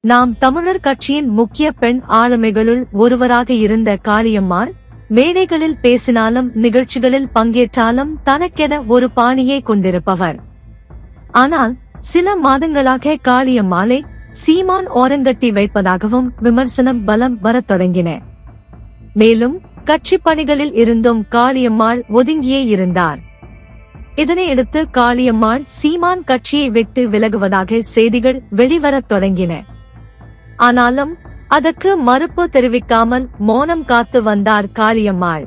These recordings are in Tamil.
நாம் தமிழர் கட்சியின் முக்கிய பெண் ஆளுமைகளுள் ஒருவராக இருந்த காளியம்மாள் மேடைகளில் பேசினாலும் நிகழ்ச்சிகளில் பங்கேற்றாலும் தனக்கென ஒரு பாணியை கொண்டிருப்பவர். ஆனால் சில மாதங்களாக காளியம்மாளை சீமான் ஓரங்கட்டி வைப்பதாகவும் விமர்சனம் பலம் வரத் தொடங்கின. மேலும் கட்சி பணிகளில் இருந்தும் காளியம்மாள் ஒதுங்கியே இருந்தார். இதனையடுத்து காளியம்மாள் சீமான் கட்சியை விட்டு விலகுவதாக செய்திகள் வெளிவரத் தொடங்கின. ஆனாலும் அதற்கு மறுப்பு தெரிவிக்காமல் மௌனம் காத்து வந்தார் காளியம்மாள்.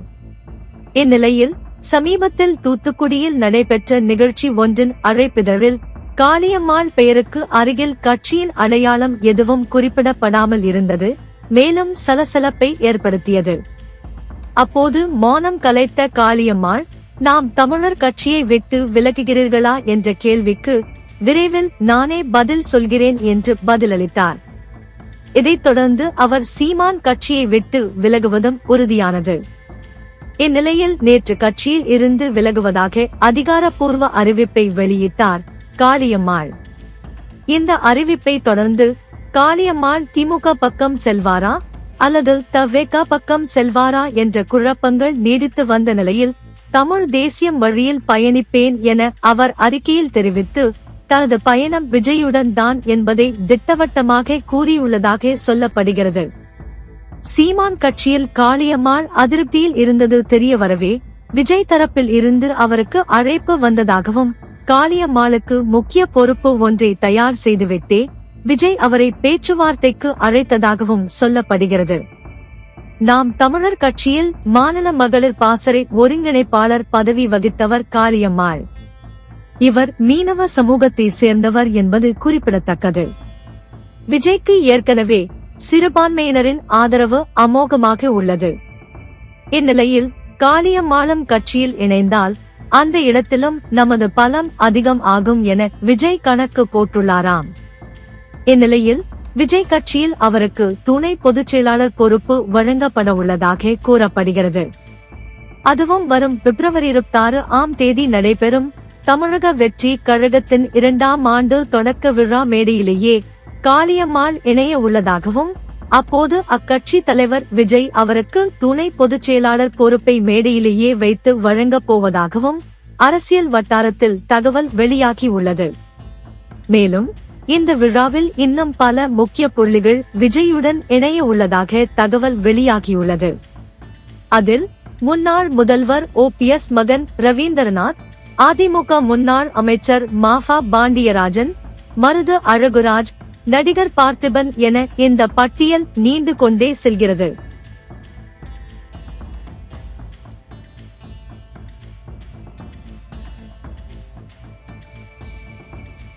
இந்நிலையில் சமீபத்தில் தூத்துக்குடியில் நடைபெற்ற நிகழ்ச்சி ஒன்றின் அழைப்பிதழில் காளியம்மாள் பெயருக்கு அருகில் கட்சியின் அடையாளம் எதுவும் குறிப்பிடப்படாமல் இருந்தது மேலும் சலசலப்பை ஏற்படுத்தியது. அப்போது மௌனம் கலைத்த காளியம்மாள் நாம் தமிழர் கட்சியை விட்டு விலகுகிறீர்களா? என்ற கேள்விக்கு விரைவில் நானே பதில் சொல்கிறேன் என்று பதிலளித்தார். இதைத் தொடர்ந்து அவர் சீமான் கட்சியை விட்டு விலகுவதும் உறுதியானது. இந்நிலையில் நேற்று கட்சியில் இருந்து விலகுவதாக அதிகாரப்பூர்வ அறிவிப்பை வெளியிட்டார் காளியம்மாள். இந்த அறிவிப்பை தொடர்ந்து காளியம்மாள் திமுக பக்கம் செல்வாரா? அல்லது தவேகா பக்கம் செல்வாரா? என்ற குழப்பங்கள் நீடித்து வந்த நிலையில் தமிழ் தேசியம் வழியில் பயணிப்பேன் என அவர் அறிக்கையில் தெரிவித்து தனது பயணம் விஜயுடன் தான் என்பதை திட்டவட்டமாக கூறியுள்ளதாக சொல்லப்படுகிறது. சீமான் கட்சியில் காளியம்மாள் அதிருப்தியில் இருந்தது தெரிய வரவே விஜய் தரப்பில் இருந்து அவருக்கு அழைப்பு வந்ததாகவும் காளியம்மாளுக்கு முக்கிய பொறுப்பு ஒன்றை தயார் செய்துவிட்டே விஜய் அவரை பேச்சுவார்த்தைக்கு அழைத்ததாகவும் சொல்லப்படுகிறது. நாம் தமிழர் கட்சியில் மாநில மகளிர் பாசறை ஒருங்கிணைப்பாளர் பதவி வகித்தவர் காளியம்மாள். இவர் மீனவ சமூகத்தை சேர்ந்தவர் என்பது குறிப்பிடத்தக்கது. விஜய்க்கு ஏற்கனவே சிறுபான்மையினரின் ஆதரவு அமோகமாக உள்ளது. இந்நிலையில் காளியம்மாளம் கட்சியில் இணைந்தால் அந்த இடத்திலும் நமது பலம் அதிகம் ஆகும் என விஜய் கணக்கு போட்டுள்ளாராம். இந்நிலையில் விஜய் கட்சியில் அவருக்கு துணை பொதுச் செயலாளர் பொறுப்பு வழங்கப்பட உள்ளதாக கூறப்படுகிறது. அதுவும் வரும் பிப்ரவரி இருபத்தாறு ஆம் தேதி நடைபெறும் தமிழக வெற்றி கழகத்தின் இரண்டாம் ஆண்டு தொடக்க விழா மேடையிலேயே காளியம்மாள் இணைய உள்ளதாகவும் அப்போது அக்கட்சி தலைவர் விஜய் அவருக்கு துணை பொதுச் செயலாளர் பொறுப்பை மேடையிலேயே வைத்து வழங்கப் போவதாகவும் அரசியல் வட்டாரத்தில் தகவல் வெளியாகி உள்ளது. மேலும் இந்த விழாவில் இன்னும் பல முக்கிய புள்ளிகள் விஜயுடன் இணைய உள்ளதாக தகவல் வெளியாகியுள்ளது. அதில் முன்னாள் முதல்வர் ஓ பி எஸ் மகன் ரவீந்திரநாத் அதிமுக முன்னாள் அமைச்சர் மாஃபா பாண்டியராஜன் மருது அழகுராஜ் நடிகர் பார்த்திபன் என இந்த பட்டியல் நீண்டு கொண்டே செல்கிறது.